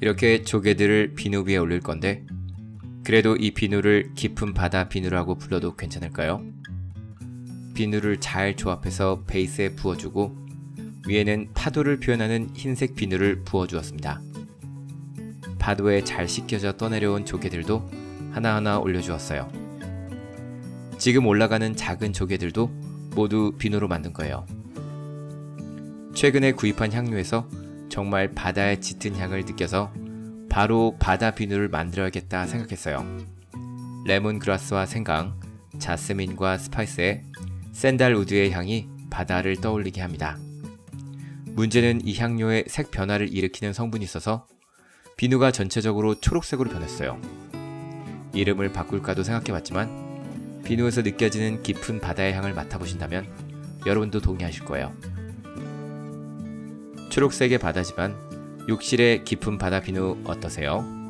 이렇게 조개들을 비누 위에 올릴 건데 그래도 이 비누를 깊은 바다 비누라고 불러도 괜찮을까요? 비누를 잘 조합해서 베이스에 부어주고 위에는 파도를 표현하는 흰색 비누를 부어주었습니다. 파도에 잘 씻겨져 떠내려온 조개들도 하나하나 올려주었어요. 지금 올라가는 작은 조개들도 모두 비누로 만든 거예요. 최근에 구입한 향료에서 정말 바다의 짙은 향을 느껴서 바로 바다 비누를 만들어야겠다 생각했어요. 레몬그라스와 생강, 자스민과 스파이스에 샌달 우드의 향이 바다를 떠올리게 합니다. 문제는 이 향료에 색 변화를 일으키는 성분이 있어서 비누가 전체적으로 초록색으로 변했어요. 이름을 바꿀까도 생각해봤지만 비누에서 느껴지는 깊은 바다의 향을 맡아보신다면 여러분도 동의하실 거예요. 초록색의 바다지만 욕실의 깊은 바다 비누 어떠세요?